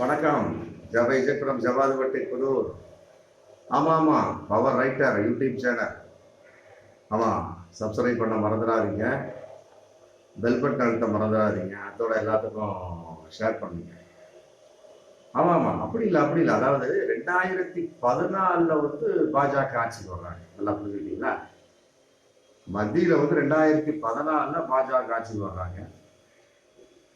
வணக்கம். ஜப இஜக்ரம் ஜவாதுபட்டி புதூர். ஆமாம் ஆமாம் பவர் ரைட்டர் யூடியூப் சேனல். ஆமாம் சப்ஸ்கிரைப் பண்ண மறந்துடாதீங்க. பெல் பட்டன் அழுத்த மறந்துடாதீங்க. அதோட எல்லாத்துக்கும் ஷேர் பண்ணுங்க. ஆமாம் ஆமாம் அப்படி இல்லை அப்படி இல்லை. அதாவது ரெண்டாயிரத்தி பதினாலில் வந்து பாஜக ஆட்சிக்கு வர்றாங்க. நல்லா புரிஞ்சுக்கிட்டீங்களா? மத்தியில் வந்து ரெண்டாயிரத்தி பதினாலில் பாஜக ஆட்சிக்கு வர்றாங்க.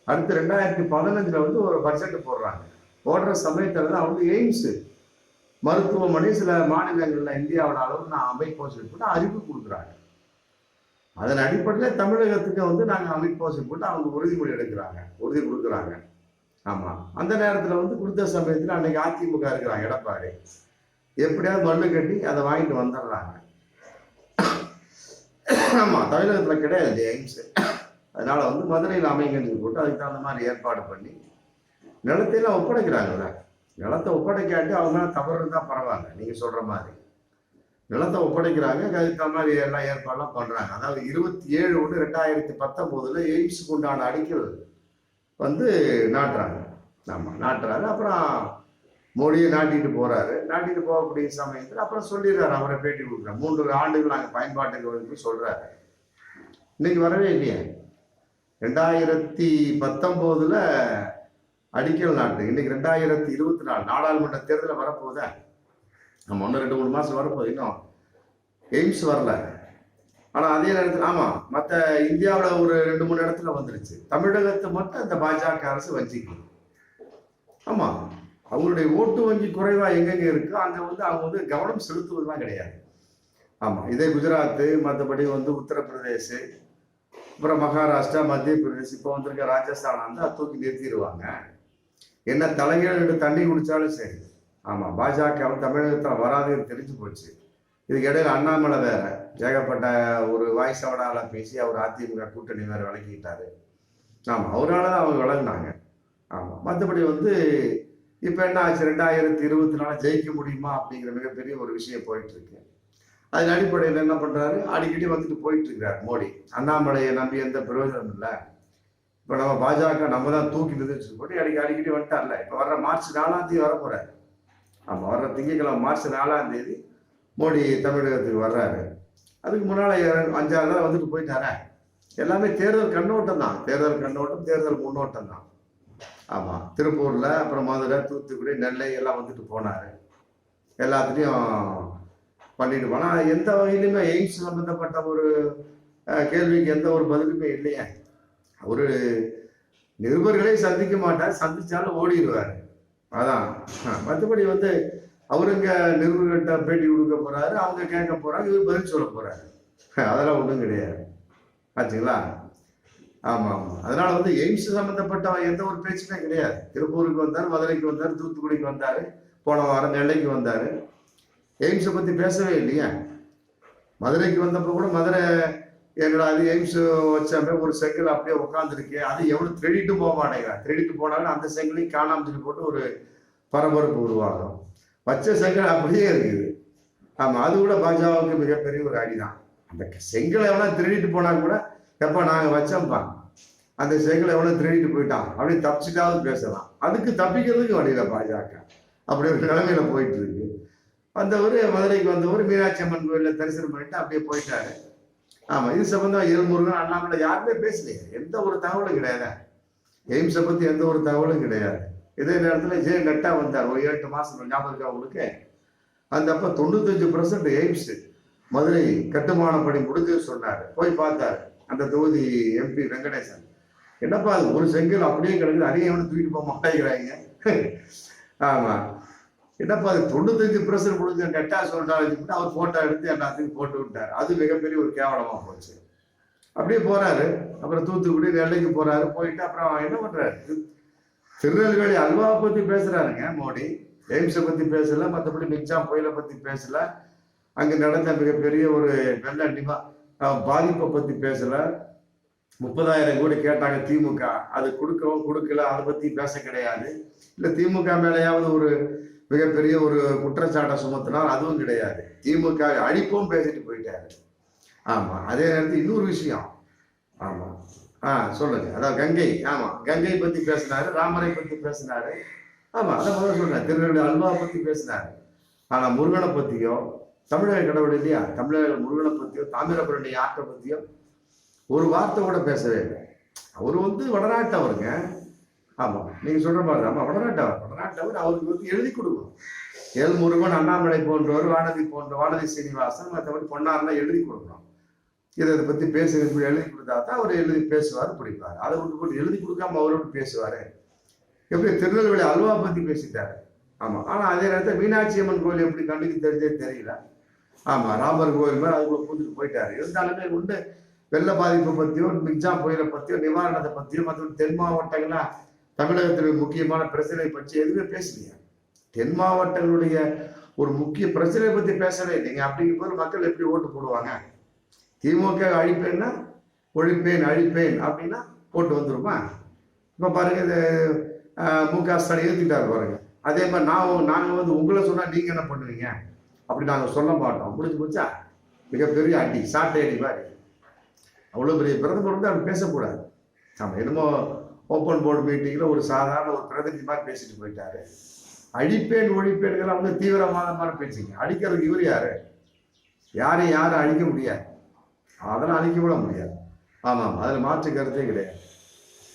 அடுத்து ரெண்டாயிரத்தி பதினஞ்சில் வந்து ஒரு பட்ஜெட் போடுறாங்க. போடுற சமயத்தில் தான் வந்து எய்ம்ஸு மருத்துவமனை சில மாநிலங்களில் இந்தியாவோட அளவு நான் அமைப்போம் போட்டு அறிவு கொடுக்குறாங்க. அதன் அடிப்படையில் தமிழகத்துக்கு வந்து நாங்கள் அமைப்போம் போட்டு அவங்க உறுதிமொழி எடுக்கிறாங்க. உறுதி கொடுக்குறாங்க. ஆமாம் அந்த நேரத்தில் வந்து கொடுத்த சமயத்தில் அன்னைக்கு அதிமுக இருக்கிறாங்க எடப்பாடி. எப்படியாவது மண்ணு கட்டி அதை வாங்கிட்டு வந்துடுறாங்க. ஆமாம் தமிழகத்தில் கிடையாது எய்ம்ஸு அதனால வந்து மதுரையில் அமைங்கன்னு போட்டு அதுக்கு தகுந்த மாதிரி ஏற்பாடு பண்ணி நிலத்தையெல்லாம் ஒப்படைக்கிறாங்கல்ல. நிலத்தை ஒப்படைக்காட்டி அவங்க மேலே தவறு இருந்தால் பரவாயில்ல நீங்கள் சொல்கிற மாதிரி. நிலத்தை ஒப்படைக்கிறாங்க அதுக்கு தகுந்த மாதிரி எல்லாம் ஏற்பாடெல்லாம் பண்ணுறாங்க அதாவது இருபத்தி ஏழு ஒன்று ரெண்டாயிரத்தி பத்தொம்போதில் எய்ம்ஸுக்கு உண்டான அடிக்கல் வந்து நாட்டுறாங்க. ஆமாம் நாட்டுறாரு. அப்புறம் மோடியை நாட்டிட்டு போகிறாரு நாட்டிட்டு போகக்கூடிய சமயத்தில் அப்புறம் சொல்லிடுறாரு அவரை பேட்டி கொடுக்குறாரு. மூன்று ஆண்டுகள் நாங்கள் பயன்பாட்டுக்கு வந்து சொல்கிறாரு இன்னைக்கு வரவே இல்லையே. ரெண்டாயிரத்தி பத்தொம்போதுல அடிக்கல் நாட்டு. இன்னைக்கு ரெண்டாயிரத்தி இருபத்தி நாலு நாடாளுமன்ற தேர்தலில் வரப்போகுதா? நம்ம ஒன்று ரெண்டு மூணு மாதம் வரப்போகுது இன்னும். எய்ம்ஸ் வரல. ஆனால் அதே நேரத்தில் ஆமாம் மற்ற இந்தியாவில் ஒரு ரெண்டு மூணு இடத்துல வந்துருச்சு. தமிழகத்தை மட்டும் இந்த பாஜக அரசு வஞ்சிக்கணும் ஆமாம் அவங்களுடைய ஓட்டு வங்கி குறைவாக எங்கெங்கே இருக்கோ? அங்கே வந்து அவங்க வந்து கவனம் செலுத்துவதுலாம் கிடையாது. ஆமாம் இதே குஜராத்து மற்றபடி வந்து உத்தரப்பிரதேஷ் அப்புறம் மகாராஷ்டிரா மத்திய பிரதேஷ் இப்போ வந்திருக்க ராஜஸ்தான் வந்து அதை தூக்கி நிறுத்திடுவாங்க என்ன தலைகீழ தண்ணி குடிச்சாலும் சரி. ஆமாம் பாஜக வந்து தமிழகத்தில் வராதுன்னு தெரிஞ்சு போச்சு. இதுக்கு இடையில அண்ணாமலை வேற ஏகப்பட்ட ஒரு வாய்ஸ் அவடால பேசி அவர் அதிமுக கூட்டணி வேற விளக்கிட்டாரு. ஆமாம் அவரால் தான் அவங்க விளங்கினாங்க. ஆமாம் மற்றபடி வந்து இப்போ என்ன ஆச்சு? ரெண்டாயிரத்தி இருபத்தி நாலு ஜெயிக்க முடியுமா அப்படிங்கிற மிகப்பெரிய ஒரு விஷயம் போயிட்டு இருக்கு. அதன் அடிப்படையில் என்ன பண்றாரு? அடிக்கடி வந்துட்டு போயிட்டு இருக்கிறார் மோடி. அண்ணாமலையை நம்பி எந்த பிரயோஜனம் இல்லை. இப்போ நம்ம பாஜக நம்ம தான் தூக்கி நிறுத்தி போட்டு அடிக்க அடிக்கடி வந்துட்டார்ல. இப்போ வர்ற மார்ச் நாலாம் தேதி வர போறாரு ஆமாம் வர்ற திங்கட்கிழமை மார்ச் நாலாம் தேதி மோடி தமிழகத்துக்கு வர்றாரு. அதுக்கு முன்னால் அஞ்சாறு தான் வந்துட்டு போயிட்டாரே? எல்லாமே தேர்தல் கண்ணோட்டம் தான். தேர்தல் கண்ணோட்டம் தேர்தல் முன்னோட்டம் தான். ஆமாம் திருப்பூரில் அப்புறம் மதுரை தூத்துக்குடி நெல்லை எல்லாம் வந்துட்டு போனார். எல்லாத்துலேயும் பண்ணிடுவோம். போனால் எந்த வகையிலுமே எய்ம்ஸ் சம்மந்தப்பட்ட ஒரு கேள்விக்கு எந்த ஒரு பதிலுமே இல்லையே. ஒரு நிருபர்களே சந்திக்க மாட்டார். சந்திச்சாலும் ஓடிடுவார். அதான். மற்றபடி வந்து அவருங்க நிருபர்கிட்ட பேட்டி கொடுக்க போறாரு அவங்க கேட்க போறாங்க இவர் பதில் சொல்ல போறாரு. அதெல்லாம் ஒன்றும் கிடையாது. ஆச்சுங்களா ஆமாம் ஆமாம் அதனால வந்து எய்ம்ஸ் சம்மந்தப்பட்ட எந்த ஒரு பேச்சுமே கிடையாது. திருப்பூருக்கு வந்தார் மதுரைக்கு வந்தார் தூத்துக்குடிக்கு வந்தார் போன வாரம் நெல்லைக்கு வந்தார். எய்ம்ஸை பற்றி பேசவே இல்லையா. மதுரைக்கு வந்தப்போ கூட மதுரை எங்களை அது எய்ம்ஸ் வச்சாமே ஒரு செங்கல் அப்படியே உட்காந்துருக்கு அது எவ்வளோ திருடிட்டு போக மாட்டேங்கிறான் திருடிட்டு போனாலும் அந்த செங்கலையும் காணாமல் சொல்லி போட்டு ஒரு பரபரப்பு உருவாகும். வச்ச செங்கல் அப்படியே இருக்குது. ஆமாம் அது கூட பாஜகவுக்கு மிகப்பெரிய ஒரு அடிதான். அந்த செங்கலை எவ்வளோ திருடிட்டு போனால் கூட எப்போ நாங்கள் வச்சோம்ப்பா. அந்த செங்கலை எவ்வளோ திருடிட்டு போயிட்டான். அப்படி தப்பிச்சுட்டாவது பேசலாம். அதுக்கு தப்பிக்கிறதுக்கு வழியில பாஜக. அப்படி ஒரு நிலைமையில போயிட்டு இருக்கு. வந்தவர் மதுரைக்கு வந்தவர் மீனாட்சி அம்மன் கோயிலில் தரிசனம் பண்ணிட்டு அப்படியே போயிட்டாரு. ஆமாம் இது சம்பந்தம் இருமுருகன் அண்ணாமலை யாருமே பேசலையே. எந்த ஒரு தகவலும் கிடையாது. எய்ம்ஸை பற்றி எந்த ஒரு தகவலும் கிடையாது. இதே நேரத்தில் ஜெய நட்டா வந்தார். ஒரு எட்டு மாதம் ஞாபகம் இருக்கா உங்களுக்கு? அந்த அப்போ தொண்ணூத்தஞ்சு பர்சன்ட் எய்ம்ஸ் மதுரை கட்டுமான பணி முடிஞ்சு சொன்னார். போய் பார்த்தாரு. அந்த தொகுதி எம்பி வெங்கடேசன். என்னப்பா அது? ஒரு செங்கல் அப்படியே கிடக்குது. அதையும் எவனும் தூக்கிட்டு போக மாட்டேங்கிறாங்க. ஆமாம் என்னப்பா அது தொண்ணூத்தஞ்சு பர்சன்ட் முடிஞ்ச நெட்டா சொல்றாரு அவர் போட்டோ எடுத்து எல்லாத்துக்கும் போட்டு விட்டார். அது மிகப்பெரிய ஒரு கேவலமா போச்சு. அப்படியே போறாரு. அப்புறம் தூத்துக்குடி நெல்லைக்கு போறாரு. போயிட்டு அப்புறம் என்ன பண்றாரு? திருநெல்வேலி அல்வாவை பத்தி பேசுறாருங்க மோடி. எய்ம்ஸை பத்தி பேசல மற்றபடி மிக்சாம் புயலை பத்தி பேசல. அங்க நடந்த மிகப்பெரிய ஒரு வெள்ள நிவா பாதிப்பை பத்தி பேசல. முப்பதாயிரம் கோடி கேட்டாங்க திமுக. அது கொடுக்கவும் கொடுக்கல அதை பத்தி பேச கிடையாது. இல்ல திமுக மேலேயாவது ஒரு மிகப்பெரிய ஒரு குற்றச்சாட்டை சுமத்தினார் அதுவும் கிடையாது. திமுக அழிப்பும் பேசிட்டு போயிட்டாரு. ஆமா அதே நேரத்தில் இன்னொரு விஷயம். ஆமா. ஆ சொல்லுங்க. அதான் கங்கை. ஆமா கங்கை பத்தி பேசினாரு ராமரை பத்தி பேசினாரு. ஆமா அதை முதல்ல சொல்றேன். திருநெல்வேலி அல்வா பத்தி பேசினாரு. ஆனா முருகனை பத்தியோ தமிழக கடவுள் இல்லையா? தமிழக முருகனை பத்தியோ தாமிரபரணி ஆற்றை பத்தியோ ஒரு வார்த்தை கூட பேசவே இல்லை. அவர் வந்து வடநாட்டவருங்க ஆமாம் நீங்கள் சொல்கிற மாதிரி ஆமாம் வடநாட்டவர் வடநாட்டவர் அவருக்கு வந்து எழுதி கொடுக்கணும் எல் முருகன் அண்ணாமலை போன்றவர் வானதி போன்ற வானதி சீனிவாசன் மற்றபடி பொன்னாரெல்லாம் எழுதி கொடுக்கணும். இதை இதை பற்றி பேச எழுதி கொடுத்தா தான் அவர் எழுதி பேசுவார் பிடிப்பார். அதை விட்டு போட்டு எழுதி கொடுக்காம அவரோடு பேசுவார். எப்படி திருநெல்வேலி அல்வா பற்றி பேசிட்டாரு. ஆமாம் ஆனால் அதே நேரத்தில் மீனாட்சி அம்மன் கோயில் எப்படி கண்ணுக்கு தெரிஞ்சே தெரியல. ஆமாம் ராமர் கோயில் மாதிரி அதுக்குள்ள பூந்துட்டு போயிட்டாரு. இருந்தாலுமே உண்டு. வெள்ள பாதிப்பை பற்றியோ மிக்ஜாம் புயலை பற்றியோ நிவாரணத்தை பற்றியோ மற்ற தென் மாவட்டங்களா தமிழகத்தில் முக்கியமான பிரச்சனை பற்றி எதுவுமே பேசலையா. தென் மாவட்டங்களுடைய ஒரு முக்கிய பிரச்சனையை பற்றி பேசவே இல்லைங்க அப்படிங்கும் போது மக்கள் எப்படி ஓட்டு போடுவாங்க? திமுக அழிப்பேன்னா ஒழிப்பேன் அழிப்பேன் அப்படின்னா ஓட்டு வந்துருமா? இப்போ பாருங்க இது மு க ஸ்டாலின் எழுதிட்டாரு பாருங்க. அதே மாதிரி நான் நாங்கள் வந்து உங்களை சொன்னால் நீங்கள் என்ன பண்ணுவீங்க? அப்படி நாங்கள் சொல்ல மாட்டோம். முடிஞ்சு போச்சா? மிகப்பெரிய அடி சாட்டை அடி மாதிரி. அவ்வளோ பெரிய பிரதமர் வந்து அப்படி பேசக்கூடாது. நம்ம என்னமோ ஓப்பன் போர்டு மீட்டிங்கில் ஒரு சாதாரண ஒரு பிரதிநிதி மாதிரி பேசிட்டு போயிட்டாரு. அழிப்பேன் ஒழிப்பேன்கெல்லாம் வந்து மாதிரி பேசிங்க அடிக்கிறதுக்கு இவர் யார்? யாரையும் யாரும் அழிக்க முடியாது. அதெல்லாம் அழிக்க விட முடியாது. ஆமாம் அதில் மாற்று கருத்தே கிடையாது.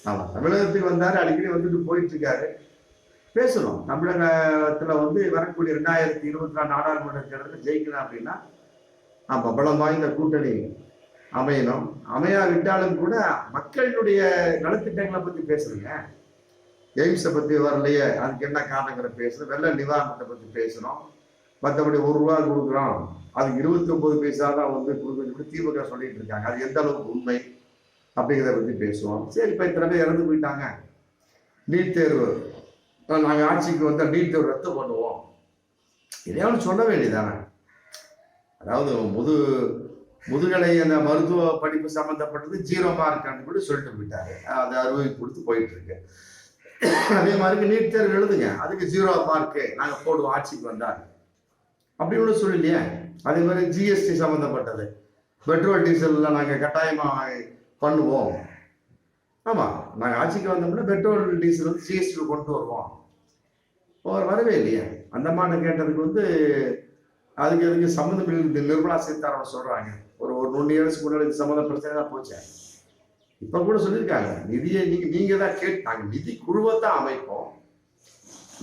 ஆமாம் தமிழகத்துக்கு வந்தார் அடிக்கடி வந்துட்டு போயிட்டு இருக்காரு பேசணும். தமிழகத்தில் வந்து வரக்கூடிய ரெண்டாயிரத்தி இருபத்தி நாலு நாடாளுமன்ற தேர்தலில் ஜெயிக்கலாம் அப்படின்னா ஆமாம் பலம் வாய்ந்த கூட்டணி அமையணும். அமையாவிட்டாலும் கூட மக்களினுடைய நலத்திட்டங்களை பற்றி பேசுறீங்க. எய்ம்ஸை பற்றி வரலையே அதுக்கு என்ன காரணங்கிற பேசணும் வெள்ள நிவாரணத்தை பற்றி பேசணும் மற்றபடி ஒரு ரூபா கொடுக்குறோம். அதுக்கு இருபத்தி ஒன்பது பைசா தான் வந்து கொடுக்கணும்னு சொல்லி திமுக சொல்லிட்டு இருக்காங்க. அது எந்த அளவுக்கு உண்மை அப்படிங்கிறத பற்றி பேசுவோம். சரி இப்போ இத்தனை பேர் இறந்து போயிட்டாங்க. நீட் தேர்வு. நாங்கள் ஆட்சிக்கு வந்தால் நீட் தேர்வு ரத்து பண்ணுவோம். இதையாவது சொல்ல வேண்டியதானே அதாவது முது முதுகலை அந்த மருத்துவ படிப்பு சம்மந்தப்பட்டது ஜீரோ மார்க் கூட சொல்லிட்டு போயிட்டாரு. அது அறுவை கொடுத்து போயிட்டு இருக்கு அதே மாதிரி நீட் தேர்வு எழுதுங்க. அதுக்கு ஜீரோ மார்க்கு நாங்கள் போடுவோம் ஆட்சிக்கு வந்தாங்க. அப்படி கூட சொல்லலையே. அதே மாதிரி ஜிஎஸ்டி சம்மந்தப்பட்டது பெட்ரோல் டீசல்லாம் நாங்கள் கட்டாயமாக பண்ணுவோம். ஆமாம் நாங்கள் ஆட்சிக்கு வந்தோம்னா பெட்ரோல் டீசல் வந்து ஜிஎஸ்டியில் கொண்டு வருவோம். அவர் வரவே இல்லையே. அந்த மாதிரி கேட்டதுக்கு வந்து அதுக்கு அதுக்கு சம்மந்தம் இல்லை நிர்மலா சீதாராமன் சொல்கிறாங்க ஒரு ஒரு ஒன் இயர்ஸ்க்கு முன்னாடி இது சம்மந்த பிரச்சனை தான் போச்சு. இப்போ கூட சொல்லியிருக்காங்க நிதியை நீங்கள் நீங்கள் தான் கேட்டு நாங்கள் நிதி குழுவை தான் அமைப்போம்.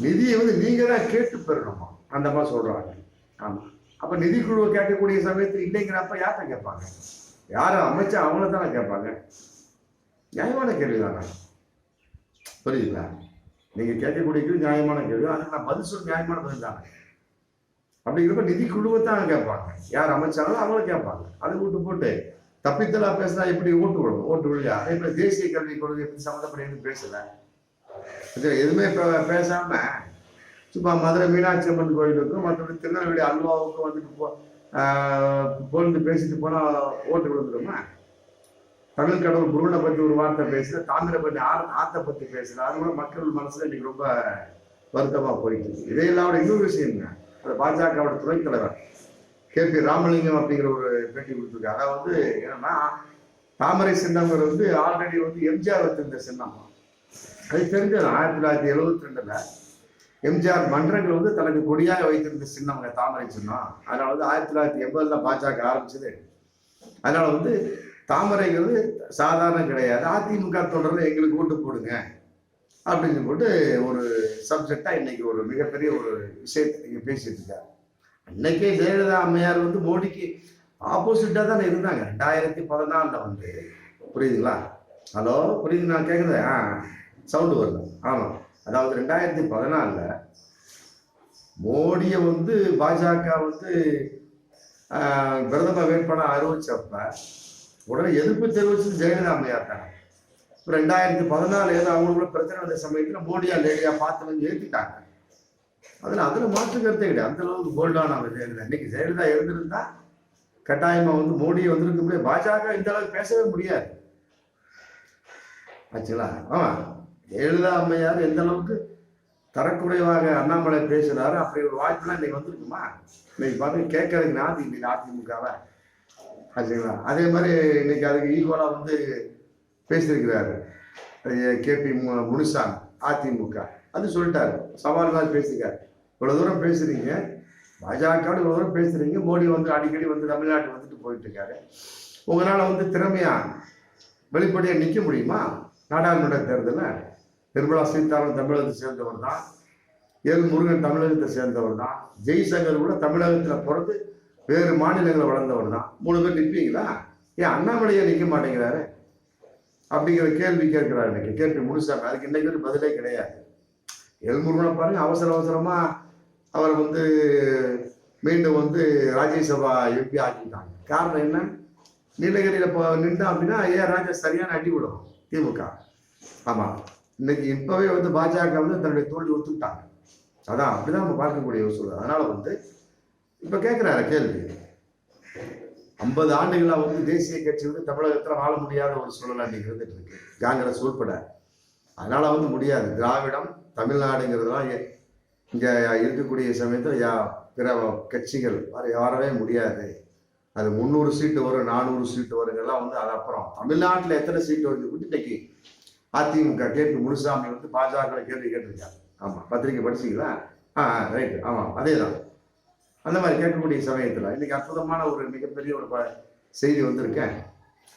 நிதியை வந்து நீங்கள் தான் கேட்டு பெறணுமா? அந்த மாதிரி சொல்கிறாங்க ஆமாம் அப்போ நிதி குழுவை கேட்கக்கூடிய சமயத்தில் இல்லைங்கிறப்ப யார்கிட்ட கேட்பாங்க? யாரை அமைச்சா அவங்கள தானே கேட்பாங்க? நியாயமான கேள்வி தானே புரியுதுங்களா நீங்கள் கேட்கக்கூடிய நியாயமான கேள்வி அதுக்கு நான் பதில் சொல்ல நியாயமான பதில் தானே. அப்படி இருக்க நிதி குழுவை தான் கேட்பாங்க. யார் அமைச்சாங்களோ அவங்கள கேட்பாங்க. அதை விட்டு போட்டு தப்பித்தலா பேசினா எப்படி ஓட்டு விடும் ஓட்டு விழுயா அதே மாதிரி தேசிய கல்விக் கொள்கை எப்படி சம்மந்தப்பட்ட பேசல? எதுவுமே பேசாம சும்மா மதுரை மீனாட்சி அம்மன் கோயிலுக்கும் மற்றபடி திருநெல்வேலி அல்வாவுக்கும் வந்துட்டு போ ஆஹ் பேசிட்டு போனா ஓட்டு விழுந்துருமா? தமிழ் கடவுள் முருகனை பத்தி ஒரு வார்த்தை பேசல தாமிரை பற்றி ஆ ஆத்தை பத்தி பேசுற அது கூட மக்கள் மனசுல இன்னைக்கு ரொம்ப வருத்தமா போயிட்டு இருக்கு. இதையெல்லாம் விட இன்னொரு விஷயம்ங்க. பாஜகவோட துணைத் தலைவர் கே பி ராமலிங்கம் அப்படிங்கிற ஒரு பேட்டி கொடுத்துருக்காரு. அதாவது வந்து என்னன்னா தாமரை சின்னங்கிறது வந்து ஆல்ரெடி வந்து எம்ஜிஆர் வச்சிருந்த சின்னம். அது தெரிஞ்சது ஆயிரத்தி தொள்ளாயிரத்தி எழுபத்தி ரெண்டுல. எம்ஜிஆர் மன்றங்கள் வந்து தனக்கு கொடியாக வைத்திருந்த சின்னம்ங்க தாமரை சின்னம். அதனால வந்து ஆயிரத்தி தொள்ளாயிரத்தி எண்பதுல பாஜக ஆரம்பிச்சது. அதனால வந்து தாமரைங்கிறது சாதாரணம் கிடையாது. அதிமுக தொடர்ந்து எங்களுக்கு ஓட்டு போடுங்க. அப்படின்னு போட்டு ஒரு சப்ஜெக்டாக இன்னைக்கு ஒரு மிகப்பெரிய ஒரு விஷயத்தை நீங்கள் பேசிட்டு இருக்காரு அன்னைக்கே ஜெயலலிதா அம்மையார் வந்து மோடிக்கு ஆப்போசிட்டாக தானே இருந்தாங்க. ரெண்டாயிரத்தி பதினாலில் வந்து. புரியுதுங்களா? ஹலோ புரியுது நான் கேட்குறது ஆ சவுண்டு வருது. ஆமாம் அதாவது ரெண்டாயிரத்தி பதினாலில் மோடியை வந்து பாஜக வந்து பிரதம வேட்பாளர் அறிவிச்சப்ப உடனே எதிர்ப்பு தெரிவிச்சது ஜெயலலிதா அம்மையார் தானே ரெண்டாயிரத்தி பதினாலு ஏதோ அவங்களுக்குள்ள பிரச்சனை வந்த சமயத்தில் மோடியா லேடியா பார்த்து வந்து ஏற்றிட்டாங்க அதில் அதில் மாற்று கருத்தே கிடையாது. அந்த அளவுக்கு போல்டான அவர் ஜெயலலிதா இன்னைக்கு ஜெயலலிதா இருந்திருந்தா கட்டாயமா வந்து மோடியை வந்திருக்க முடியாது. பாஜக இந்த அளவுக்கு பேசவே முடியாது. ஆச்சுங்களா? ஆமா. ஜெயலலிதா அம்மையார் எந்த அளவுக்கு தரக்குறைவாக அண்ணாமலை பேசுறாரு அப்படி ஒரு வாய்ப்புலாம் இன்னைக்கு வந்திருக்குமா? இன்னைக்கு பார்த்து கேட்கறதுக்கு நாதி இன்னைக்கு அதிமுகவை? ஆச்சுங்களா? அதே மாதிரி இன்னைக்கு அதுக்கு ஈக்குவலாக வந்து பேசியிருக்கிறாரு. K P Munusamy AIADMK. அது சொல்லிட்டாரு. சவால் தான் பேசிக்காரு இவ்வளோ தூரம் பேசுறீங்க. பாஜகவோட இவ்வளோ தூரம் பேசுறீங்க. மோடி வந்து அடிக்கடி வந்து தமிழ்நாட்டு வந்துட்டு போயிட்டு இருக்காரு உங்களால் வந்து திறமையா வெளிப்படையாக நிற்க முடியுமா? நாடாளுமன்ற தேர்தலில் நிர்மலா சீதாராமன் தமிழகத்தை சேர்ந்தவர் தான். எல் முருகன் தமிழகத்தை சேர்ந்தவர் தான். ஜெய்சங்கர் கூட தமிழகத்தில் பிறந்து வேறு மாநிலங்களில் வளர்ந்தவர் தான். மூணு பேர் நிற்பீங்களா ஏன் அண்ணாமலையை நிற்க மாட்டேங்கிறாரு. அப்படிங்கிற கேள்வி கேட்கிறார் இன்னைக்கு. கேள்வி முழுசாமி அதுக்கு இன்னைக்கு ஒரு பதிலே கிடையாது. எல்முருகனை பாருங்க அவசர அவசரமா அவர் வந்து மீண்டும் வந்து ராஜ்யசபா எம்பி ஆக்கிட்டாங்க. காரணம் என்ன? நீலகிரியில இப்போ நின்றா அப்படின்னா ஏ ராஜா சரியான அடி விடும் திமுக. ஆமா. இன்னைக்கு இப்பவே வந்து பாஜக வந்து தன்னுடைய தோல்வி ஒத்துக்கிட்டாங்க. அதான் அப்படிதான் நம்ம பார்க்கக்கூடிய ஒரு சூழல். அதனால வந்து இப்ப கேட்கிறாரு கேள்வி. ஐம்பது ஆண்டுகளா வந்து தேசிய கட்சி வந்து தமிழகத்துல வாழ முடியாத ஒரு சூழல் இன்னைக்கு இருந்துட்டு இருக்கு. காங்கிரஸ் உள்பட. அதனால வந்து முடியாது. திராவிடம் தமிழ்நாடுங்கிறதுலாம் இங்கே இங்க இருக்கக்கூடிய சமயத்துல யா பிற கட்சிகள் வர- வரவே முடியாது. அது முந்நூறு சீட்டு வரும் நானூறு சீட்டு வருங்கெல்லாம் வந்து அது அப்புறம். தமிழ்நாட்டில் எத்தனை சீட்டு வருது? கூட இன்னைக்கு அதிமுக கேட்டு முனுசாமி வந்து பாஜக கேள்வி கேட்டிருக்காங்க ஆமா பத்திரிக்கை படிச்சீங்களா? ஆ ரைட் ஆமா அதே தான் அந்த மாதிரி கேட்கக்கூடிய சமயத்தில் இன்னைக்கு அற்புதமான ஒரு மிகப்பெரிய ஒரு ப- செய்தி வந்திருக்கேன்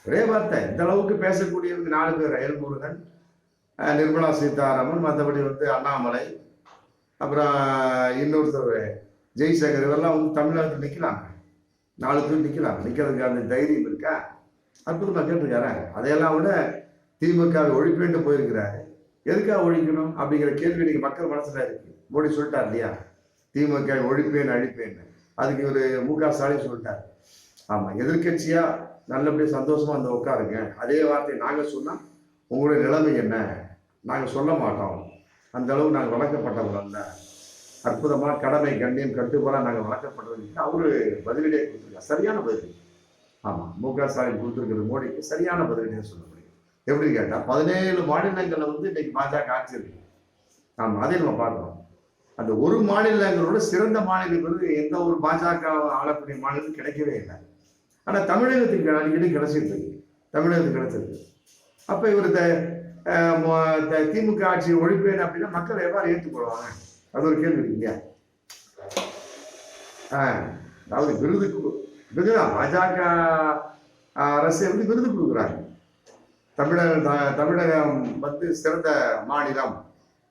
ஒரே வார்த்தை இந்த அளவுக்கு பேசக்கூடியவங்க நாலு பேர் எல் முருகன் நிர்மலா சீதாராமன் மற்றபடி வந்து அண்ணாமலை அப்புறம் இன்னொருத்தர் ஜெய்சங்கர் இதெல்லாம் வந்து தமிழ்நாட்டில் நிற்கலாம் நாலு பேர் நிற்கலாம் நிற்கிறதுக்கு அந்த தைரியம் இருக்கா? அற்புதமாக கேட்டிருக்காரு? அதையெல்லாம் விட திமுகவை ஒழிப்பேன்ட்டு போயிருக்கிறாரு. எதுக்காக ஒழிக்கணும்? அப்படிங்கிற கேள்வி இன்னைக்கு மக்கள் மனசில் இருக்கு. மோடி சொல்லிட்டார் இல்லையா? திமுக ஒழிப்பேன் அழிப்பேன் அதுக்கு இவர் மு க ஸ்டாலின் சொல்லிட்டார். ஆமாம் எதிர்கட்சியாக நல்லபடியாக சந்தோஷமாக அந்த உட்காருங்க. அதே வார்த்தையை நாங்கள் சொன்னால் உங்களுடைய நிலைமை என்ன? நாங்கள் சொல்ல மாட்டோம். அந்த அளவு நாங்கள் வளர்க்கப்பட்டவங்க அல்ல. அற்புதமாக கடமை கண்ணியம் கட்டுப்பாடாக நாங்கள் வளர்க்கப்பட்டவங்க அவரு பதிலடியே கொடுத்துருக்காரு. சரியான பதில் ஆமாம் மு க ஸ்டாலின் கொடுத்துருக்கிறது மோடிக்கு சரியான பதிலடியாக சொல்ல முடியும். எப்படி கேட்டால் பதினேழு மாநிலங்களில் வந்து இன்னைக்கு பாஜக ஆட்சி இருக்கு. ஆமாம் அதே நம்ம பார்க்குறோம் அந்த ஒரு மாநிலங்களோட சிறந்த மாநிலங்கள் வந்து எந்த ஒரு பாஜக ஆளக்கூடிய மாநிலம் கிடைக்கவே இல்லை. ஆனா தமிழகத்துக்கு அடிக்கடி கிடைச்சிருக்கு. தமிழகத்துக்கு கிடைச்சிருக்கு. அப்ப இவர் இந்த திமுக ஆட்சி ஒழிப்பேன் அப்படின்னா மக்கள் எவ்வாறு ஏற்றுக்கொள்வாங்க? அது ஒரு கேள்வி இல்லையா? அதாவது விருது விருதுதான் பாஜக அரசு வந்து விருது கொடுக்குறாங்க? தமிழக த- தமிழகம் வந்து சிறந்த மாநிலம்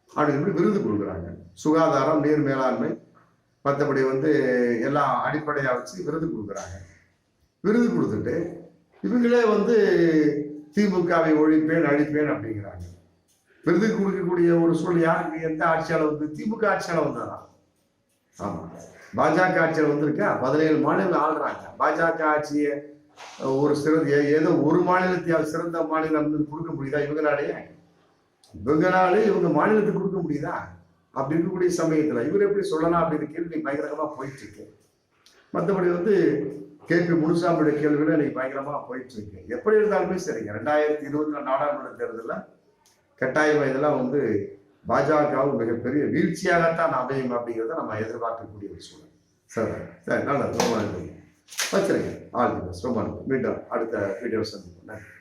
அப்படின்னு சொல்லி விருது கொடுக்குறாங்க. சுகாதாரம் நீர் மேலாண்மை மற்றபடி வந்து எல்லாம் அடிப்படையாக வச்சு விருது கொடுக்குறாங்க. விருது கொடுத்துட்டு இவங்களே வந்து திமுகவை ஒழிப்பேன் அழிப்பேன் அப்படிங்கிறாங்க. விருது கொடுக்கக்கூடிய ஒரு சூழல் யாருக்கு? எந்த ஆட்சியாளர் வந்து? திமுக ஆட்சியாளர் வந்தாதான் ஆமாம் பாஜக ஆட்சியில் வந்திருக்கா? பதினேழு மாநிலம் ஆள்றாங்க. பாஜக ஆட்சியை ஒரு சிறந்த ஏதோ ஒரு மாநிலத்தையால் சிறந்த மாநிலம் கொடுக்க முடியுதா இவங்களாலேயே? இவங்களாலே இவங்க மாநிலத்துக்கு கொடுக்க முடியுதா? அப்படி இருக்கக்கூடிய சமயத்தில் இவர் எப்படி சொல்லலாம் அப்படின்னு கேள்வி பயங்கரமாக போயிட்டு இருக்கு மற்றபடி வந்து கேபி முனுசாமியுடைய கேள்விகள் இன்னைக்கு பயங்கரமாக போயிட்டு இருக்கு எப்படி இருந்தாலுமே சரிங்க ரெண்டாயிரத்தி இருபத்தி நாலு நாடாளுமன்ற தேர்தலில் கட்டாயம் இதெல்லாம் வந்து பாஜகவும் மிகப்பெரிய வீழ்ச்சியாகத்தான் அமையும் அப்படிங்கிறத நம்ம எதிர்பார்க்கக்கூடிய ஒரு சூழல். சரி சரி நல்லது. ரொம்ப நன்றி. வச்சிருங்க. All the best. ரொம்ப நன்றி. மீண்டும் அடுத்த வீடியோ சந்திப்போம். நன்றி.